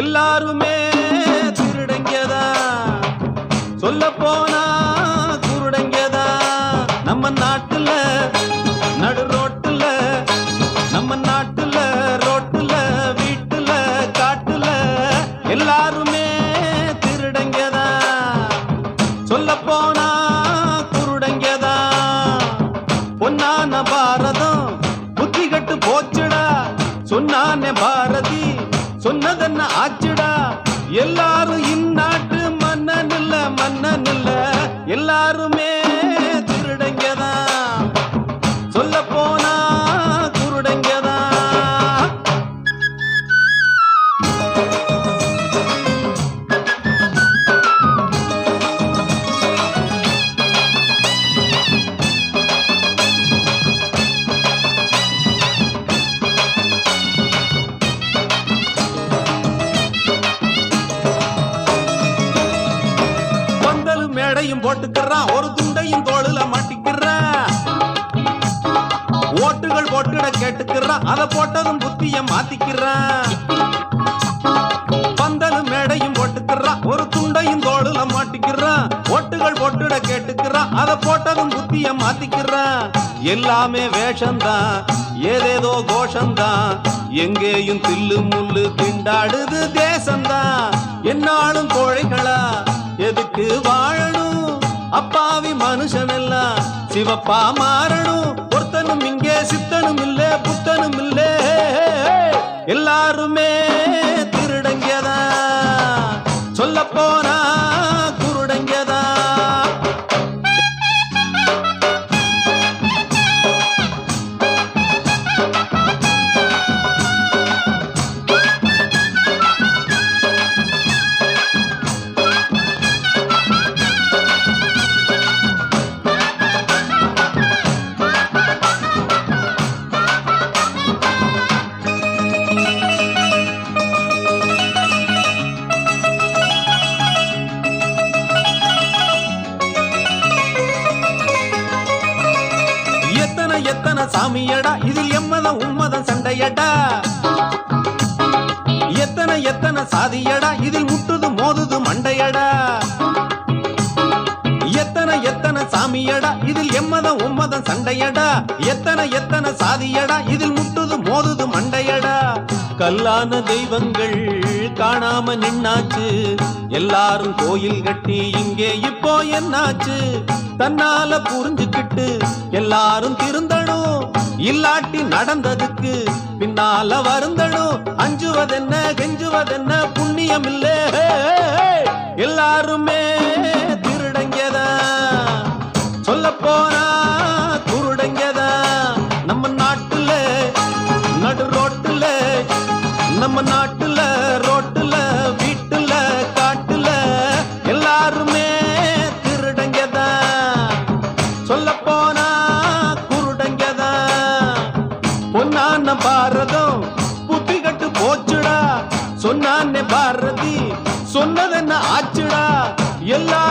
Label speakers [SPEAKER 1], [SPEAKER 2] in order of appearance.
[SPEAKER 1] எல்லாருமே திருடங்கதா சொல்ல போனா குருடங்கதா. நம்ம நாட்டுல நடு ரோட்டுல நம்ம நாட்டுல ரோட்டுல வீட்டுல காட்டுல எல்லாருமே திருடங்கதா. சொல்ல போனா குருடங்கதா. பொன்னான பாரதம் புத்தி கட்டு போச்சுடா. சொன்னானே பாரதம் சொன்னதென்ன ஆச்சுடா? எல்லாரும் இந்நாட்டு மன்னன் இல்ல மன்னன் இல்ல. எல்லாருமே ஜடையும் போட்டுக்கிறான் ஒரு துண்டையும் தோளுல மாட்டிக்கிறான் ஓட்டுகள் போட்டுட கேட்டுக்கிறான் அதை போட்டதும் புத்திய மாத்திக்கிறான் பந்தலும் மேடையும் போட்டுக்கிறான் ஒரு துண்டையும் தோளுல மாட்டிக்கிறான் ஓட்டுகள் போட்டுட கேட்டுக்கிறான் அதை போட்டதும் புத்திய மாத்திக்கிறான் எல்லாமே வேஷம்தான் ஏதேதோ கோஷம்தான் எங்கேயும் தில்லு முள்ளு திண்டாடுது தேசம்தான். என்னாலும் கோழைகளா எதுக்கு வாழ சிவப்பா மாறணும். ஒருத்தனும் இங்கே சித்தனும் இல்ல புத்தனும் இல்ல. எல்லாருமே எத்தனை சாமியடா இதில் எம்மதம் உம்மதம் சண்டையடா. எத்தனை எத்தனை சாதியடா இதில் எம்மதம் சண்டையடா. எத்தனை எத்தனை சாதியடா. இதில் முட்டுது மோதுது மண்டையடா. கல்லான தெய்வங்கள் காணாம நின்னாச்சு. எல்லாரும் கோயில் கட்டி இங்கே இப்போ என்னாச்சு? தன்னால புரிஞ்சுக்கிட்டு எல்லாரும் திருந்தணும். இல்லாட்டி நடந்ததுக்கு பின்னால வருந்தணும். அஞ்சுவதென்ன கெஞ்சுவதென்ன புண்ணியம் இல்ல பொன்னான பாரதம் புத்தி கட்டு போச்சுடா. சொன்னானே பாரதி சொன்னதென்ன ஆச்சுடா. எல்லா